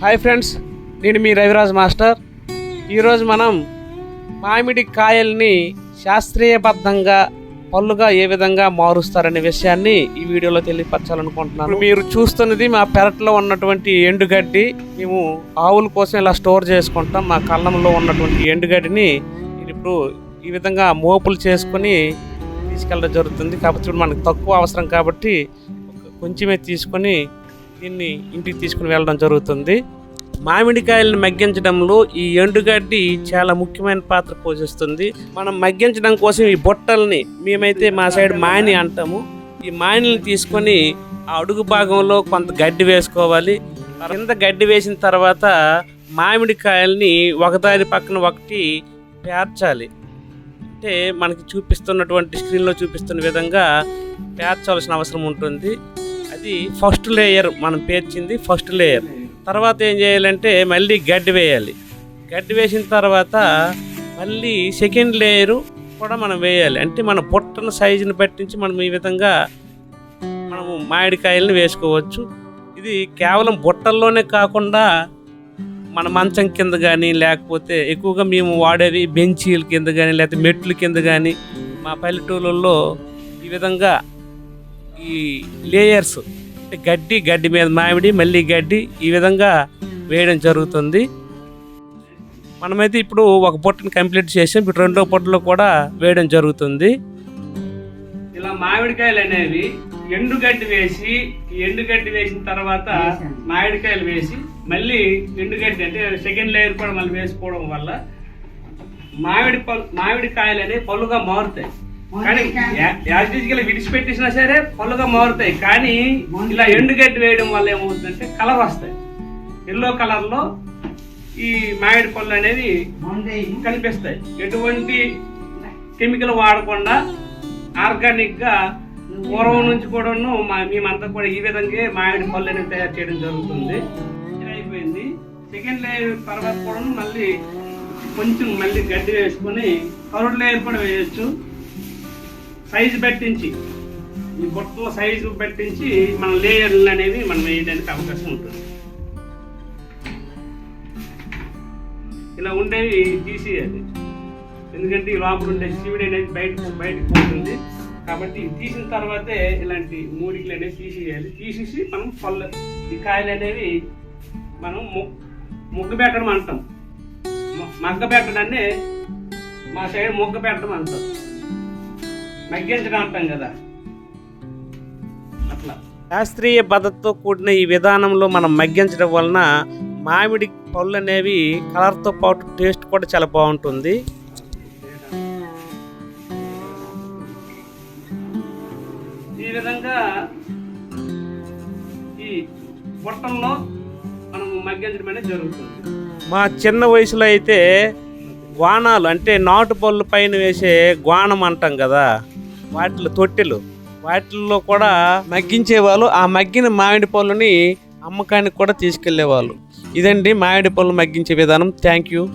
Hi friends నేను మీ Raviraj master. ఈరోజు మనం మామిడి కాయల్ని శాస్త్రీయబద్ధంగా పళ్ళుగా ఏ విధంగా మారుస్తారనే విషయాన్ని ఈ వీడియోలో తెలియపరచాలనుకుంటున్నాను. మీరు చూస్తున్నది మా పెరట్లో ఉన్నటువంటి ఎండుగడ్డి. మేము ఆవుల కోసం ఇలా స్టోర్ చేసుకుంటాం. మా కళ్ళంలో ఉన్నటువంటి ఎండుగడ్డిని ఇప్పుడు ఈ విధంగా మోపులు చేసుకొని తీసుకెళ్ళడం జరుగుతుంది. కాబట్టి ఇప్పుడు మనకు తక్కువ అవసరం కాబట్టి కొంచెమే తీసుకొని దీన్ని ఇంటికి తీసుకుని వెళ్ళడం జరుగుతుంది. మామిడికాయలను మగ్గించడంలో ఈ ఎండుగడ్డి చాలా ముఖ్యమైన పాత్ర పోషిస్తుంది. మనం మగ్గించడం కోసం ఈ బొట్టల్ని మేమైతే మా సైడ్ మాని అంటాము. ఈ మానిని తీసుకొని ఆ అడుగు భాగంలో కొంత గడ్డి వేసుకోవాలి. కింద గడ్డి వేసిన తర్వాత మామిడికాయల్ని ఒకదాని పక్కన ఒకటి పేర్చాలి. అంటే మనకి చూపిస్తున్నటువంటి స్క్రీన్లో చూపిస్తున్న విధంగా పేర్చాల్సిన అవసరం ఉంటుంది. ఇది ఫస్ట్ లేయర్ మనం పేర్చింది ఫస్ట్ లేయర్ తర్వాత ఏం చేయాలంటే మళ్ళీ గడ్డి వేయాలి. గడ్డి వేసిన తర్వాత మళ్ళీ సెకండ్ లేయరు కూడా మనం వేయాలి. అంటే మన పొట్టన సైజుని పట్టించి మనం ఈ విధంగా మనము మామిడికాయలను వేసుకోవచ్చు. ఇది కేవలం బుట్టల్లోనే కాకుండా మన మంచం కింద కానీ లేకపోతే ఎక్కువగా మేము వాడేవి బెంచీల కింద కానీ లేకపోతే మెట్ల కింద కానీ మా పల్లెటూళ్ళల్లో ఈ విధంగా ఈ లేయర్స్ అంటే గడ్డి గడ్డి మీద మామిడి మళ్ళీ గడ్డి ఈ విధంగా వేయడం జరుగుతుంది. మనమైతే ఇప్పుడు ఒక పొట్టని కంప్లీట్ చేసాం. ఇప్పుడు రెండో పొట్టలో కూడా వేయడం జరుగుతుంది. ఇలా మామిడికాయలు అనేవి ఎండుగడ్డి వేసి ఈ ఎండుగడ్డి వేసిన తర్వాత మామిడికాయలు వేసి మళ్ళీ ఎండుగడ్డి అంటే సెకండ్ లేయర్ కూడా మళ్ళీ వేసుకోవడం వల్ల మామిడి పళ్ళు మామిడికాయలు అనేవి పళ్ళుగా మారుతాయి. కానీ యాజిటికల్ విడిచిపెట్టేసినా సరే పళ్ళుగా మారుతాయి. కానీ ఇలా ఎండుగడ్డి వేయడం వల్ల ఏమవుతుందంటే కలర్ వస్తాయి. ఎల్లో కలర్లో ఈ మామిడి పళ్ళు అనేవి కనిపిస్తాయి. ఎటువంటి కెమికల్ వాడకుండా ఆర్గానిక్గా పూర్వం నుంచి కూడాను మా మేమంతా కూడా ఈ విధంగా మామిడి పళ్ళు అనేవి తయారు చేయడం జరుగుతుంది. అయిపోయింది. సెకండ్ లేయర్ తర్వాత కూడా మళ్ళీ కొంచెం మళ్ళీ గడ్డి వేసుకొని థర్డ్ లేయర్ కూడా వేయొచ్చు. సైజు పెట్టించి ఈ బొట్టల సైజు పెట్టించి మన లేయర్లు అనేవి మనం వేయడానికి అవకాశం ఉంటుంది. ఇలా ఉండేవి తీసేయాలి. ఎందుకంటే ఈ లోపల ఉండే శివుడు అనేది బయట బయటకు పోతుంది. కాబట్టి తీసిన తర్వాతే ఇలాంటి మూడికలు అనేవి తీసేయాలి. తీసేసి మనం పళ్ళు ఈ కాయలు అనేవి మనం ము- ముగ్గు పెట్టడం అంటాం. మగ్గ పెట్టడాన్ని మా సైడ్ ముగ్గ పెట్టడం అంటాం. మగ్గించడం అంటాం కదా. అట్లా. శాస్త్రీయ పద్ధతితో కూడిన ఈ విధానంలో మనం మగ్గించడం వలన మామిడి పళ్ళు అనేవి కలర్తో పాటు టేస్ట్ కూడా చాలా బాగుంటుంది. ఈ విధంగా ఈ బుట్టంలో మనం మగ్గించడం అనేది జరుగుతుంది. మా చిన్న వయసులో అయితే గ్వానాలు అంటే నాటు పళ్ళు పైన వేసే గ్వానం అంటాం కదా. వాటిలో తొట్టెలు. వాటిల్లో కూడా మగ్గించేవాళ్ళు ఆ మగ్గిన మామిడి పళ్ళుని అమ్మకానికి కూడా తీసుకెళ్ళేవాళ్ళు. ఇదండి మామిడి పళ్ళు మగ్గించే విధానం. Thank you